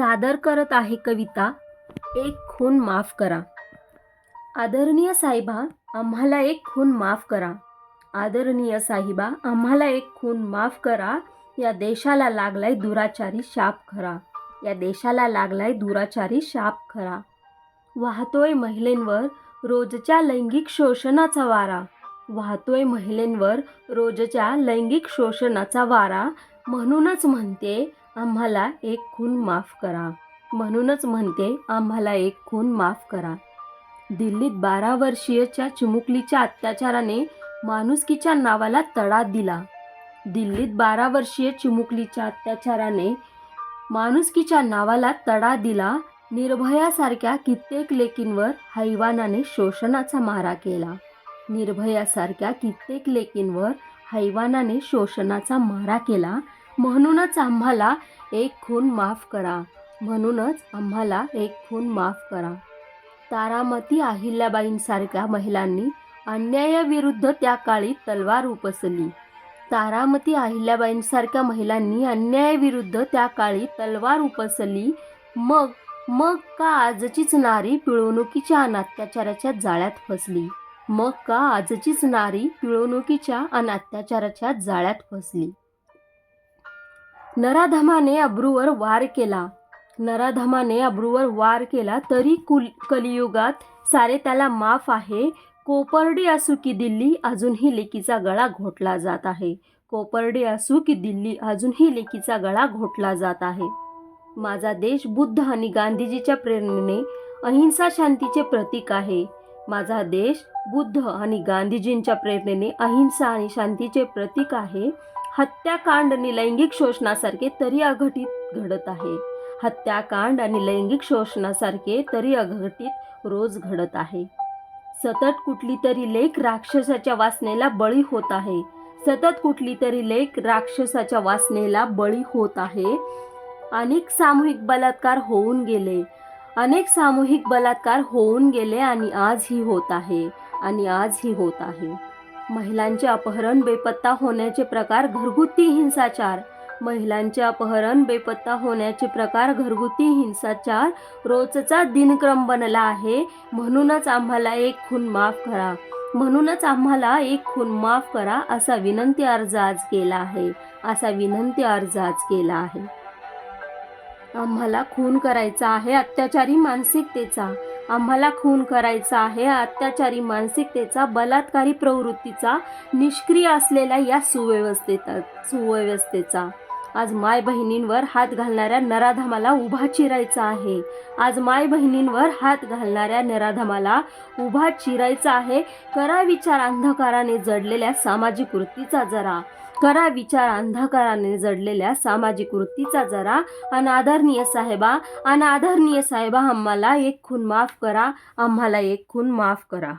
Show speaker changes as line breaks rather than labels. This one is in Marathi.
सादर करत आहे कविता. एक खून माफ करा. आदरणीय साहेबा आम्हाला एक खून माफ करा. आदरणीय साहेबा आम्हाला एक खून माफ करा. या देशाला लागलाय दुराचारी शाप खरा. या देशाला लागलाय दुराचारी शाप खरा. वाहतोय महिलेंवर रोजच्या लैंगिक शोषणाचा वारा. वाहतोय महिलेंवर रोजच्या लैंगिक शोषणाचा वारा. म्हणूनच म्हणते आम्हाला एक खून माफ करा. म्हणूनच म्हणते आम्हाला एक खून माफ करा. दिल्लीत बारा वर्षीयच्या चिमुकलीच्या अत्याचाराने माणुसकीच्या नावाला तडा दिला. दिल्लीत बारा वर्षीय चिमुकलीच्या अत्याचाराने माणुसकीच्या नावाला तडा दिला. निर्भयासारख्या कित्येक लेकींवर हैवानाने शोषणाचा मारा केला. निर्भयासारख्या कित्येक लेकींवर हैवानाने शोषणाचा मारा केला. म्हणूनच आम्हाला एक खून माफ करा. म्हणूनच आम्हाला एक खून माफ करा. तारामती अहिल्याबाईंसारख्या महिलांनी अन्यायाविरुद्ध त्या काळी तलवार उपसली. तारामती अहिल्याबाईंसारख्या महिलांनी अन्यायाविरुद्ध त्या काळी तलवार उपसली. मग मग का आजचीच नारी पिळवणुकीच्या अनात्याचाराच्या अत्याचाराच्या जाळ्यात फसली? मग का आजचीच नारी पिळवणुकीच्या अनात्याचाराच्या अत्याचाराच्या जाळ्यात फसली? नराधमाने अब्रूवर वार केला. नराधमाने अब्रूवर वार केला तरी कुल कलियुगात सारे त्याला माफ आहे. कोपर्डी असू की दिल्ली अजूनही लेकीचा गळा घोटला जात आहे. कोपर्डी असू की दिल्ली अजूनही लेकीचा गळा घोटला जात आहे. माझा देश बुद्ध आणि गांधीजीच्या प्रेरणेने अहिंसा शांतीचे प्रतीक आहे. माझा देश बुद्ध आणि गांधीजींच्या प्रेरणेने अहिंसा आणि शांतीचे प्रतीक आहे. हत्याकांड आणि लैंगिक शोषणासारखे तरी अघटित घडत आहे. हत्याकांड आणि लैंगिक शोषणासारखे तरी अघटित रोज घडत आहे. सतत कुठली तरी लेख राक्षसाच्या वासनेला बळी होत आहे. सतत कुठली तरी लेख राक्षसाच्या वासनेला बळी होत आहे. अनेक सामूहिक बलात्कार होऊन गेले. अनेक सामूहिक बलात्कार होऊन गेले आणि आजही होत आहे. आणि आजही होत आहे. महिलांचे अपहरण बेपत्ता होण्याचे प्रकार घरगुती हिंसाचार. महिलांचे अपहरण बेपत्ता होण्याचे प्रकार घरगुती हिंसाचार रोजचा दिनक्रम बनला आहे. म्हणूनच आम्हाला एक खून माफ करा. म्हणूनच आम्हाला एक खून माफ करा असा विनंती अर्ज आज केला आहे. असा विनंती अर्ज आज केला आहे. आम्हाला खून करायचा आहे अत्याचारी मानसिकतेचा. आम्हाला खून करायचा आहे. अत्याचारी मानसिकतेचा बलात्कारी प्रवृत्तीचा निष्क्रिय असलेल्या या सुव्यवस्थेचा सुव्यवस्थेचा. आज माय बहिणींवर हात घालणाऱ्या नराधमाला उभा चिरायचा आहे. आज माय बहिणींवर हात घालणाऱ्या नराधमाला उभा चिरायचा आहे. करा विचार अंधकाराने जडलेल्या सामाजिक वृत्तीचा जरा. करा विचार अंधकाराने जडलेल्या सामाजिक वृत्तीचा जरा. अनादरणीय साहेबा अनादरणीय साहेबा आम्हाला एक खून माफ करा. आम्हाला एक खून माफ करा.